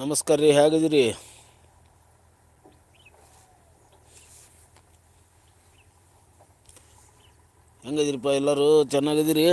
ನಮಸ್ಕಾರ ರೀ ಹೇಗಿದ್ದೀರಿ? ಹೆಂಗದಿರಿಪ್ಪ ಎಲ್ಲರೂ? ಚೆನ್ನಾಗಿದ್ದೀರಿ?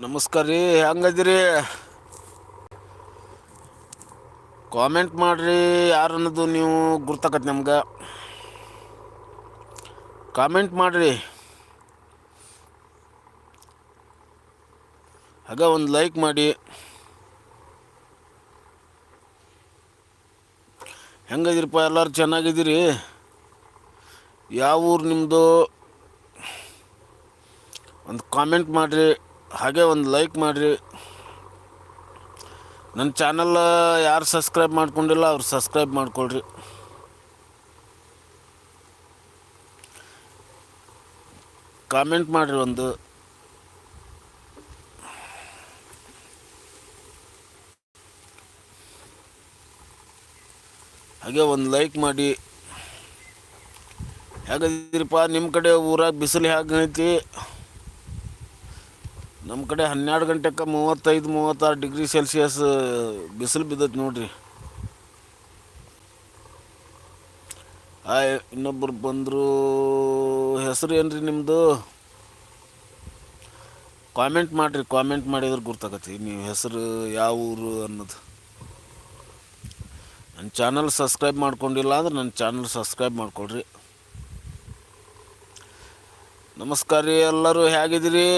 ನಮಸ್ಕಾರ ರೀ, ಹೆಂಗದಿರಿ? ಕಾಮೆಂಟ್ ಮಾಡಿರಿ, ಯಾರು ನೀವು ಗುರ್ತಾಕತ್ತೆ ನಮ್ಗೆ. ಕಾಮೆಂಟ್ ಮಾಡಿರಿ. ಹಾಗೆ ಒಂದು ಲೈಕ್ ಮಾಡಿ. ಹೆಂಗದಿರಪ್ಪ ಎಲ್ಲರೂ ಚೆನ್ನಾಗಿದ್ದೀರಿ? ಯಾವ ಊರು ನಿಮ್ಮದು ಒಂದು ಕಾಮೆಂಟ್ ಮಾಡಿರಿ. ಹಾಗೆ ಒಂದು ಲೈಕ್ ಮಾಡಿರಿ. ನನ್ನ ಚಾನಲ್ ಯಾರು ಸಬ್ಸ್ಕ್ರೈಬ್ ಮಾಡ್ಕೊಂಡಿಲ್ಲ ಅವ್ರು ಸಬ್ಸ್ಕ್ರೈಬ್ ಮಾಡ್ಕೊಳ್ರಿ. ಕಾಮೆಂಟ್ ಮಾಡಿರಿ ಒಂದು. ಹಾಗೆ ಒಂದು ಲೈಕ್ ಮಾಡಿ. ಹೇಗಿದ್ದೀರಿಪ್ಪ ನಿಮ್ಮ ಕಡೆ ಊರಾಗ ಬಿಸಿಲು ಹೇಗೈತಿ ನಮ್ಮ ಕಡೆ ಹನ್ನೆರಡು ಗಂಟೆಗೆ ಮೂವತ್ತೈದು, ಮೂವತ್ತಾರು ಡಿಗ್ರಿ ಸೆಲ್ಸಿಯಸ್ ಬಿಸಿಲು ಬಿದ್ದೈತೆ ನೋಡ್ರಿ. ಆಯ್ ಇನ್ನೊಬ್ಬರು ಬಂದರು ಹೆಸರು ಏನ್ರಿ ನಿಮ್ಮದು ಕಾಮೆಂಟ್ ಮಾಡಿರಿ ಕಾಮೆಂಟ್ ಮಾಡಿದ್ರೆ ಗುರ್ತಾಗತ್ತೆ. ನೀವು ಹೆಸರು ಯಾವ ಊರು ಅನ್ನೋದು. ನನ್ನ ಚಾನಲ್ ಸಬ್ಸ್ಕ್ರೈಬ್ ಮಾಡ್ಕೊಂಡಿಲ್ಲ ಅಂದ್ರೆ ನನ್ನ ಚಾನಲ್ ಸಬ್ಸ್ಕ್ರೈಬ್ ಮಾಡ್ಕೊಳ್ರಿ. ನಮಸ್ಕಾರ ರೀ ಎಲ್ಲರೂ, ಹೇಗಿದ್ದೀರಿ?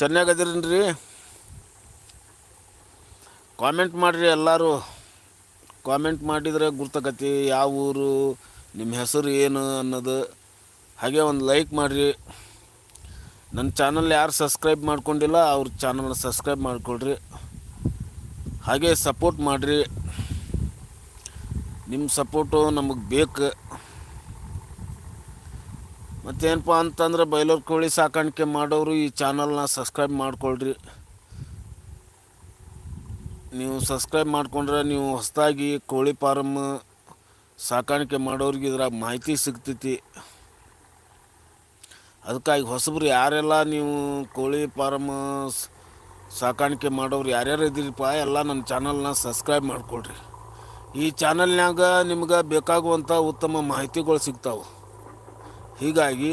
ಚೆನ್ನಾಗದಿರೇನ್ರಿ. ಕಾಮೆಂಟ್ ಮಾಡಿರಿ ಎಲ್ಲರೂ. ಕಾಮೆಂಟ್ ಮಾಡಿದರೆ ಗುರ್ತಕತಿ ಯಾವ ಊರು, ನಿಮ್ಮ ಹೆಸರು ಏನು ಅನ್ನೋದು. ಹಾಗೆ ಒಂದು ಲೈಕ್ ಮಾಡಿರಿ. ನನ್ನ ಚಾನಲ್ ಯಾರು ಸಬ್ಸ್ಕ್ರೈಬ್ ಮಾಡ್ಕೊಂಡಿಲ್ಲ, ಅವ್ರ ಚಾನಲ್ನ ಸಬ್ಸ್ಕ್ರೈಬ್ ಮಾಡಿಕೊಳ್ರಿ. ಹಾಗೆ ಸಪೋರ್ಟ್ ಮಾಡಿರಿ. ನಿಮ್ಮ ಸಪೋರ್ಟು ನಮಗೆ ಬೇಕು. ಮತ್ತೇನಪ್ಪ ಅಂತಂದ್ರೆ ಬೈಲರ್ ಕೋಳಿ ಸಾಕಾಣಿಕೆ ಮಾಡೋರು ಈ ಚಾನಲ್ನ ಸಬ್ಸ್ಕ್ರೈಬ್ ಮಾಡ್ಕೊಳ್ರಿ. ನೀವು ಸಬ್ಸ್ಕ್ರೈಬ್ ಮಾಡಿಕೊಂಡ್ರೆ ನೀವು ಹೊಸದಾಗಿ ಕೋಳಿ ಫಾರಮ್ ಸಾಕಾಣಿಕೆ ಮಾಡೋರಿಗೆ ಇದ್ರಾಗ ಮಾಹಿತಿ ಸಿಗ್ತೈತಿ. ಅದಕ್ಕಾಗಿ ಹೊಸಬ್ರು ಯಾರೆಲ್ಲ ನೀವು ಕೋಳಿ ಫಾರಮ್ ಸಾಕಾಣಿಕೆ ಮಾಡೋರು ಯಾರ್ಯಾರು ಇದ್ದೀರಿಪ್ಪ ಎಲ್ಲ ನನ್ನ ಚಾನಲ್ನ ಸಬ್ಸ್ಕ್ರೈಬ್ ಮಾಡಿಕೊಳ್ರಿ. ಈ ಚಾನಲ್ನಾಗ ನಿಮ್ಗೆ ಬೇಕಾಗುವಂಥ ಉತ್ತಮ ಮಾಹಿತಿಗಳು ಸಿಗ್ತಾವೆ. ಹೀಗಾಗಿ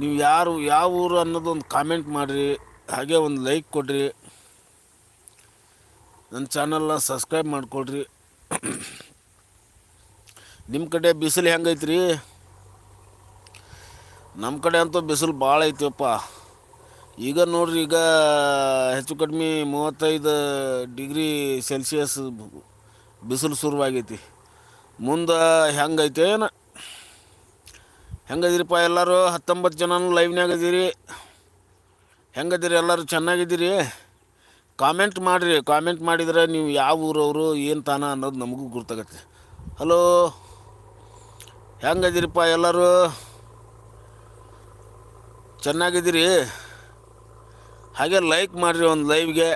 ನೀವು ಯಾರು ಯಾವ ಊರು ಅನ್ನೋದು ಒಂದು ಕಾಮೆಂಟ್ ಮಾಡಿರಿ, ಹಾಗೆ ಒಂದು ಲೈಕ್ ಕೊಡಿರಿ. ನನ್ನ ಚಾನಲ್ನ ಸಬ್ಸ್ಕ್ರೈಬ್ ಮಾಡಿಕೊಡ್ರಿ. ನಿಮ್ಮ ಕಡೆ ಬಿಸಿಲು ಹೆಂಗೈತ್ರಿ? ನಮ್ಮ ಕಡೆ ಅಂತೂ ಬಿಸಿಲು ಭಾಳ ಐತಿವಪ್ಪ. ಈಗ ನೋಡ್ರಿ, ಈಗ ಹೆಚ್ಚು ಕಡಿಮೆ ಮೂವತ್ತೈದು ಡಿಗ್ರಿ ಸೆಲ್ಸಿಯಸ್ ಬಿಸಿಲು ಶುರುವಾಗೈತಿ. ಮುಂದೆ ಹೆಂಗೈತೆ ಏನ? ಹೆಂಗದಿರಿಪ್ಪ ಎಲ್ಲರೂ? ಹತ್ತೊಂಬತ್ತು ಜನನೂ ಲೈವ್ನಾಗ ಅದೀರಿ ಹೆಂಗದಿರಿ ಎಲ್ಲರೂ? ಚೆನ್ನಾಗಿದ್ದೀರಿ? ಕಾಮೆಂಟ್ ಮಾಡಿರಿ. ಕಾಮೆಂಟ್ ಮಾಡಿದರೆ ನೀವು ಯಾವ ಊರವರು, ಏನು ತಾನ ಅನ್ನೋದು ನಮಗೂ ಗುರ್ತಾಗತ್ತೆ. ಹಲೋ ಹೆಂಗದಿರಿಪ್ಪ ಎಲ್ಲರೂ? ಚೆನ್ನಾಗಿದ್ದೀರಿ? ಹಾಗೆ ಲೈಕ್ ಮಾಡಿರಿ ಒಂದು ಲೈವ್ಗೆ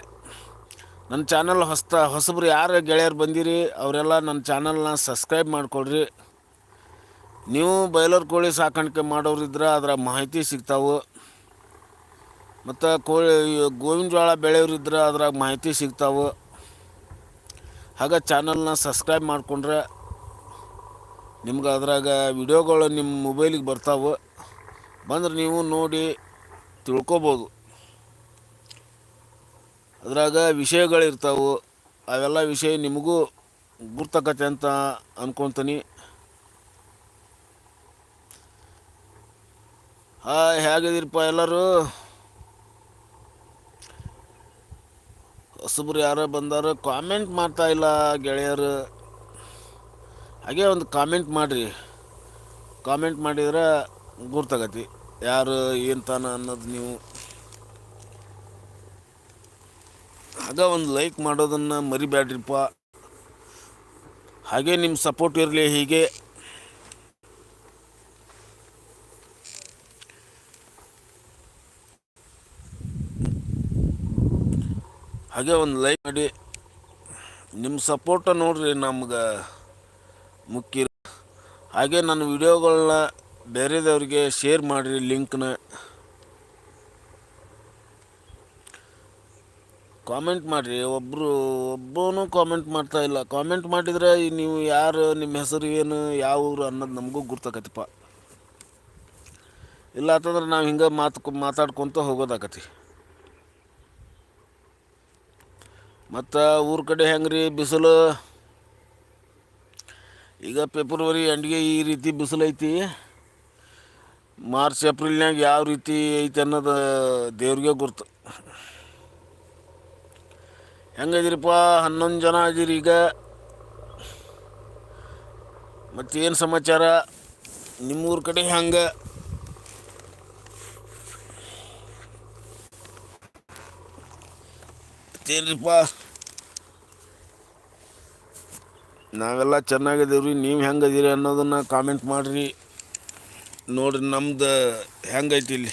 ನನ್ನ ಚಾನಲ್ ಹೊಸ್ತ, ಹೊಸಬ್ರು ಯಾರು ಗೆಳೆಯರು ಬಂದಿರಿ, ಅವರೆಲ್ಲ ನನ್ನ ಚಾನಲ್ನ ಸಬ್ಸ್ಕ್ರೈಬ್ ಮಾಡ್ಕೊಳ್ರಿ. ನೀವು ಬೈಲರ್ ಕೋಳಿ ಸಾಕಾಣಿಕೆ ಮಾಡೋರಿದ್ರೆ ಅದರ ಮಾಹಿತಿ ಸಿಗ್ತಾವೆ. ಮತ್ತು ಕೋಳಿ, ಗೋವಿನ ಜೋಳ ಬೆಳೆಯೋರಿದ್ರೆ ಅದ್ರಾಗ ಮಾಹಿತಿ ಸಿಗ್ತಾವೆ. ಹಾಗೆ ಚಾನಲ್ನ ಸಬ್ಸ್ಕ್ರೈಬ್ ಮಾಡಿಕೊಂಡ್ರೆ ನಿಮ್ಗೆ ಅದ್ರಾಗ ವಿಡಿಯೋಗಳು ನಿಮ್ಮ ಮೊಬೈಲಿಗೆ ಬರ್ತಾವೆ. ಬಂದ್ರೆ ನೀವು ನೋಡಿ ತಿಳ್ಕೊಬೋದು. ಅದ್ರಾಗ ವಿಷಯಗಳಿರ್ತಾವೆ. ಅವೆಲ್ಲ ವಿಷಯ ನಿಮಗೂ ಗುರ್ತಕತೆ ಅಂತ ಅನ್ಕೊತೀನಿ. ಹಾಯ್ ಹೇಗಿದ್ದೀರಪ್ಪ ಎಲ್ಲರೂ? ಹೊಸಬ್ರು ಯಾರೋ ಬಂದಾರ ಕಾಮೆಂಟ್ ಮಾಡ್ತಾ ಇಲ್ಲ ಗೆಳೆಯರು. ಹಾಗೆ ಒಂದು ಕಾಮೆಂಟ್ ಮಾಡಿರಿ. ಕಾಮೆಂಟ್ ಮಾಡಿದ್ರೆ ಗುರ್ತಾಗತಿ. ಯಾರು, ಏನು ತಾನ ಅನ್ನೋದು ನೀವು. ಆಗ ಒಂದು ಲೈಕ್ ಮಾಡೋದನ್ನು ಮರಿಬೇಡ್ರಿಪ್ಪ ಹಾಗೆ ನಿಮ್ಮ ಸಪೋರ್ಟ್ ಇರಲಿ ಹೀಗೆ. ಹಾಗೆ ಒಂದು ಲೈಕ್ ಮಾಡಿ. ನಿಮ್ಮ ಸಪೋರ್ಟ ನೋಡಿರಿ ನಮ್ಗೆ ಮುಖ್ಯ. ಹಾಗೆ ನನ್ನ ವಿಡಿಯೋಗಳನ್ನ ಬೇರೆದವ್ರಿಗೆ ಶೇರ್ ಮಾಡಿರಿ ಲಿಂಕ್ನ. ಕಾಮೆಂಟ್ ಮಾಡಿರಿ ಒಬ್ಬರು ಒಬ್ಬನೂ ಕಾಮೆಂಟ್ ಮಾಡ್ತಾ ಇಲ್ಲ. ಕಾಮೆಂಟ್ ಮಾಡಿದರೆ ನೀವು ಯಾರು, ನಿಮ್ಮ ಹೆಸರು ಏನು, ಯಾವ ಊರು ಅನ್ನೋದು ನಮಗೂ ಗುರ್ತಾಕತಿಪ್ಪ ಇಲ್ಲ ಅಂತಂದ್ರೆ ನಾವು ಹಿಂಗೆ ಮಾತು, ಮಾತಾಡ್ಕೊತ ಹೋಗೋದಾಕತಿ ಮತ್ತು ಊರ ಕಡೆ ಹೆಂಗೆ ರೀ ಬಿಸಿಲು? ಈಗ ಫೆಬ್ರವರಿ ಎಂಡ್ಗೆ ಈ ರೀತಿ ಬಿಸಿಲು ಐತಿ. ಮಾರ್ಚ್ ಏಪ್ರಿಲ್ನಾಗ ಯಾವ ರೀತಿ ಐತಿ ಅನ್ನೋದು ದೇವ್ರಿಗೆ ಗುರ್ತು. ಹೆಂಗದಿರಿಪ್ಪ ಹನ್ನೊಂದು ಜನ ಇದೀರಿ ಈಗ. ಮತ್ತೇನು ಸಮಾಚಾರ? ನಿಮ್ಮೂರ ಕಡೆ ಹೆಂಗೆ? ಮತ್ತೇನ್ರಿಪ್ಪ ನಾವೆಲ್ಲ ಚೆನ್ನಾಗಿದ್ದೀವ್ರಿ, ನೀವು ಹೆಂಗದೀರಿ ಅನ್ನೋದನ್ನು ಕಾಮೆಂಟ್ ಮಾಡಿರಿ. ನೋಡ್ರಿ ನಮ್ದು ಹೆಂಗೈತಿ ಇಲ್ಲಿ.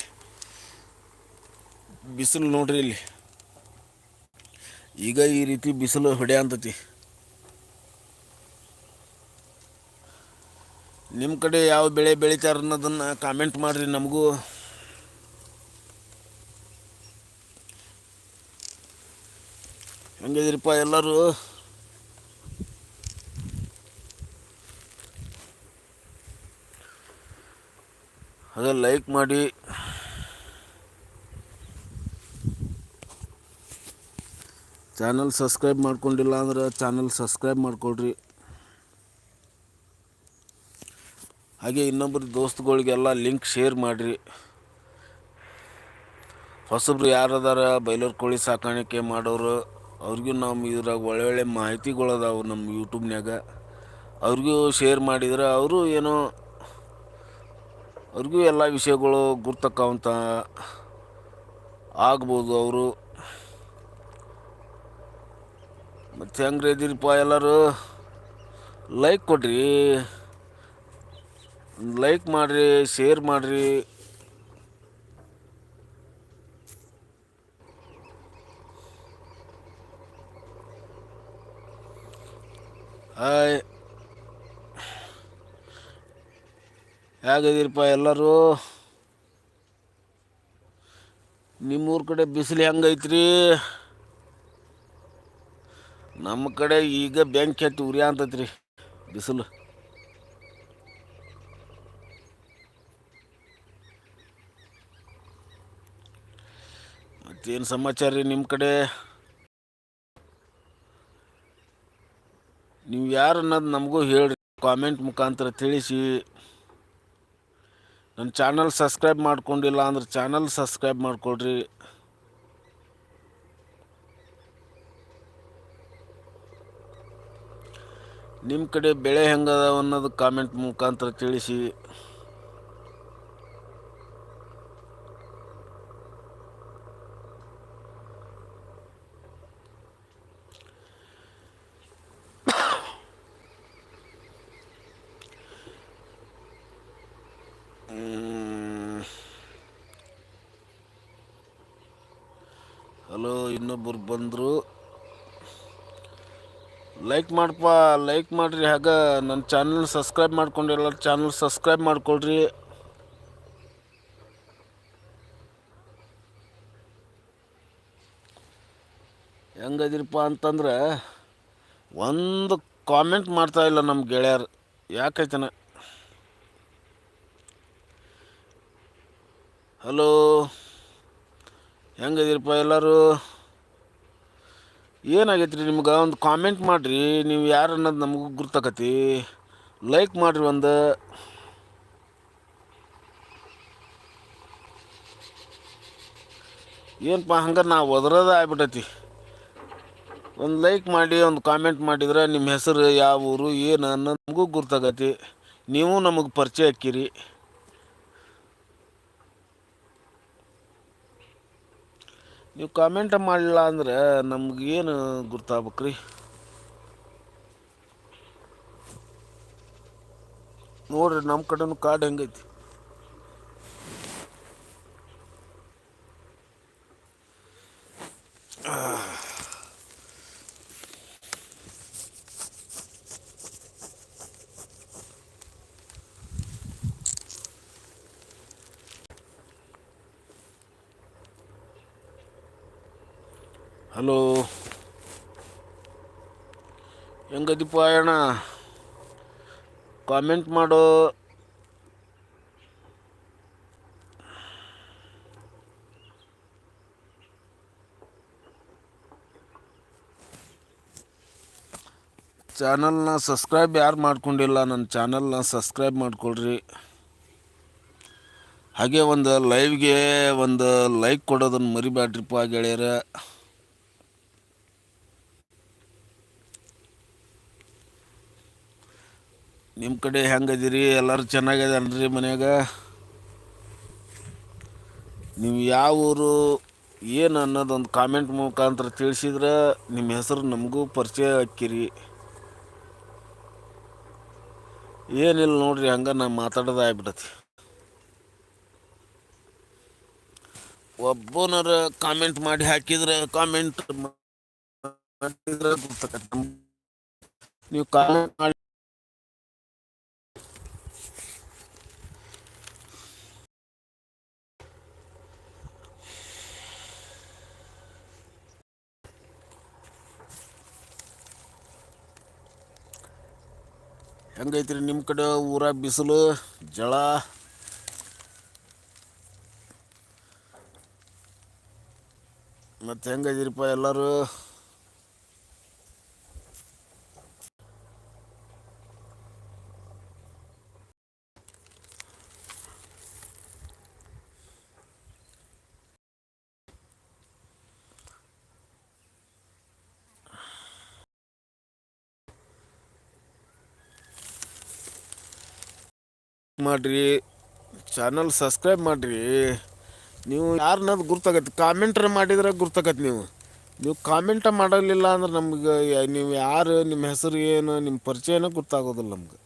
ಬಿಸಿಲು ನೋಡ್ರಿ ಇಲ್ಲಿ. ಈಗ ಈ ರೀತಿ ಬಿಸಿಲು ಹೊಡೆಯಂತತಿ. ನಿಮ್ಮ ಕಡೆ ಯಾವ ಬೆಳೆ ಬೆಳಿತಾರೆ ಅನ್ನೋದನ್ನು ಕಾಮೆಂಟ್ ಮಾಡಿರಿ ನಮಗೂ. ಹೆಂಗಿದಿರಪ್ಪ ಎಲ್ಲರೂ. ಅದೇ ಲೈಕ್ ಮಾಡಿ. ಚಾನಲ್ ಸಬ್ಸ್ಕ್ರೈಬ್ ಮಾಡ್ಕೊಂಡಿಲ್ಲ ಅಂದ್ರೆ ಚಾನಲ್ ಸಬ್ಸ್ಕ್ರೈಬ್ ಮಾಡ್ಕೊಳ್ರಿ ಹಾಗೆ ಇನ್ನೊಬ್ಬರು ದೋಸ್ತ್ಗಳಿಗೆಲ್ಲ ಲಿಂಕ್ ಶೇರ್ ಮಾಡಿರಿ. ಹೊಸಬ್ರು ಯಾರದಾರ ಬೈಲರ್ ಕೋಳಿ ಸಾಕಾಣಿಕೆ ಮಾಡೋರು. ಅವ್ರಿಗೂ ನಮ್ಮ ಇದ್ರಾಗ ಒಳ್ಳೊಳ್ಳೆ ಮಾಹಿತಿಗಳದಾವು ನಮ್ಮ ಯೂಟ್ಯೂಬ್ನ್ಯಾಗ ಅವ್ರಿಗೂ ಶೇರ್ ಮಾಡಿದ್ರೆ ಅವರು ಏನೋ, ಅವ್ರಿಗೂ ಎಲ್ಲ ವಿಷಯಗಳು ಗುರ್ತಕ್ಕಂಥ ಆಗ್ಬೋದು ಅವರು. ಮತ್ತು ಹೆಂಗ್ರಿ ಇದ್ದೀರಿಪ್ಪ ಎಲ್ಲರೂ? ಲೈಕ್ ಕೊಡ್ರಿ. ಲೈಕ್ ಮಾಡಿರಿ ಶೇರ್ ಮಾಡಿರಿ. ಹೇಗಿದ್ದೀರಪ್ಪ ಎಲ್ಲರೂ? ನಿಮ್ಮೂರ ಕಡೆ ಬಿಸಿಲು ಹೆಂಗೈತ್ರಿ? ನಮ್ಮ ಕಡೆ ಈಗ ಬೆಂಕಿ ಹತ್ತಿ ಉರಿ ಅಂತೈತ್ರಿ ಬಿಸಿಲು. ಮತ್ತೇನು ಸಮಾಚಾರ ರೀ ನಿಮ್ಮ ಕಡೆ? ನೀವು ಯಾರು ಅನ್ನೋದು ನಮಗೂ ಹೇಳಿರಿ. ಕಾಮೆಂಟ್ ಮುಖಾಂತರ ತಿಳಿಸಿ. ನನ್ನ ಚಾನಲ್ ಸಬ್ಸ್ಕ್ರೈಬ್ ಮಾಡ್ಕೊಂಡಿಲ್ಲ ಅಂದ್ರೆ ಚಾನಲ್ ಸಬ್ಸ್ಕ್ರೈಬ್ ಮಾಡಿಕೊಡ್ರಿ. ನಿಮ್ಮ ಕಡೆ ಬೆಳೆ ಹೆಂಗದ ಅನ್ನೋದು ಕಾಮೆಂಟ್ ಮುಖಾಂತರ ತಿಳಿಸಿ ಹಲೋ ಇನ್ನೊಬ್ಬರು ಬಂದರು. ಲೈಕ್ ಮಾಡಪ್ಪ ಲೈಕ್ ಮಾಡಿರಿ. ಹಾಗೆ ನನ್ನ ಚಾನಲ್ ಸಬ್ಸ್ಕ್ರೈಬ್ ಮಾಡ್ಕೊಂಡಿಲ್ಲ ಚಾನಲ್ ಸಬ್ಸ್ಕ್ರೈಬ್ ಮಾಡ್ಕೊಳ್ರಿ. ಹೆಂಗದಿರಪ್ಪ ಅಂತಂದ್ರೆ ಒಂದು ಕಾಮೆಂಟ್ ಮಾಡ್ತಾ ಇಲ್ಲ ನಮ್ಮ ಗೆಳೆಯರು. ಯಾಕೈತನ? ಹಲೋ ಹೆಂಗದಿರಪ್ಪ ಎಲ್ಲರೂ? ಏನಾಗೈತೆ ರೀ ನಿಮ್ಗೆ? ಒಂದು ಕಾಮೆಂಟ್ ಮಾಡಿರಿ. ನೀವು ಯಾರು ಅನ್ನೋದು ನಮಗೂ ಗುರ್ತಾಕತಿ. ಲೈಕ್ ಮಾಡಿರಿ ಒಂದು. ಏನಪ್ಪ ಹಂಗೆ ನಾವು ಒದರೋದ ಆಗ್ಬಿಟ್ಟೈತಿ. ಒಂದು ಲೈಕ್ ಮಾಡಿ, ಒಂದು ಕಾಮೆಂಟ್ ಮಾಡಿದ್ರೆ ನಿಮ್ಮ ಹೆಸರು, ಯಾವ ಊರು, ಏನು ಅನ್ನೋದು ನಮಗೂ ಗುರ್ತಾಗತಿ ನೀವು ನಮಗೆ ಪರಿಚಯ ಹಾಕಿರಿ ನೀವು ಕಾಮೆಂಟ್ ಮಾಡಲಿಲ್ಲ ಅಂದ್ರೆ ನಮಗೇನು ಏನು ರೀ ನೋಡ್ರಿ ನಮ್ಮ ಕಡೆನೂ ಕಾಡು ಹೆಂಗೈತಿ. ಹಲೋ. ಹೆಂಗದಿಪ್ಪ ಅಣ್ಣ? ಕಾಮೆಂಟ್ ಮಾಡು. ಚಾನಲ್ನ ಸಬ್ಸ್ಕ್ರೈಬ್ ಯಾರು ಮಾಡ್ಕೊಂಡಿಲ್ಲ ನನ್ನ ಚಾನಲ್ನ ಸಬ್ಸ್ಕ್ರೈಬ್ ಮಾಡ್ಕೊಳ್ರಿ. ಹಾಗೆ ಒಂದು ಲೈವ್ಗೆ ಒಂದು ಲೈಕ್ ಕೊಡೋದನ್ನು ಮರಿಬೇಡ್ರಿಪ್ಪ ಗೆಳೆಯರ. ನಿಮ್ಮ ಕಡೆ ಹೆಂಗದಿರಿ? ಎಲ್ಲರೂ ಚೆನ್ನಾಗಿದ್ದಾನ್ರಿ ಮನ್ಯಾಗ? ನೀವು ಯಾವ ಊರು ಏನು ಅನ್ನೋದೊಂದು ಕಾಮೆಂಟ್ ಮುಖಾಂತರ ತಿಳಿಸಿದ್ರೆ ನಿಮ್ಮ ಹೆಸರು ನಮಗೂ ಪರಿಚಯ ಹಾಕಿರಿ ಏನಿಲ್ಲ ನೋಡ್ರಿ, ಹಂಗೆ ನಾನು ಮಾತಾಡೋದು ಆಗ್ಬಿಡತಿ ಒಬ್ಬನರ ಕಾಮೆಂಟ್ ಮಾಡಿ ಹಾಕಿದ್ರೆ ಕಾಮೆಂಟ್. ನೀವು ಕಾಮೆಂಟ್ ಮಾಡಿ ಹೆಂಗೈತ್ರಿ ನಿಮ್ಮ ಕಡೆ ಊರ ಬಿಸಿಲು ಜಳ? ಮತ್ತು ಹೆಂಗೈತಿರಿಪ್ಪ ಎಲ್ಲರೂ? ಮಾಡಿರಿ ಚಾನಲ್ ಸಬ್ಸ್ಕ್ರೈಬ್ ಮಾಡಿರಿ. ನೀವು ಯಾರನ್ನದು ಗುರ್ತಾಗತ್ತೆ ಕಾಮೆಂಟ್ರ ಮಾಡಿದ್ರೆ ಗುರ್ತಾಗತ್ತೆ ನೀವು. ನೀವು ಕಾಮೆಂಟ ಮಾಡಲಿಲ್ಲ ಅಂದ್ರೆ ನಮ್ಗೆ, ನೀವು ಯಾರು, ನಿಮ್ಮ ಹೆಸರು ಏನು, ನಿಮ್ಮ ಪರಿಚಯನೂ ಗೊತ್ತಾಗೋದಿಲ್ಲ ನಮ್ಗೆ.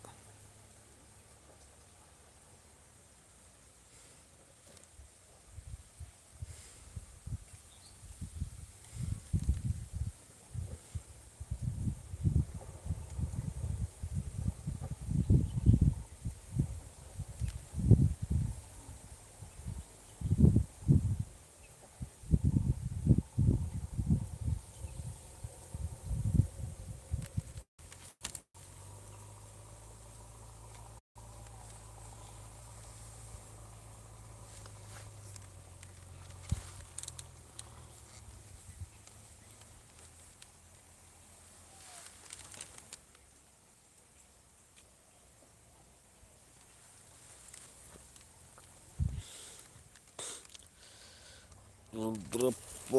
ರುದ್ರಪ್ಪ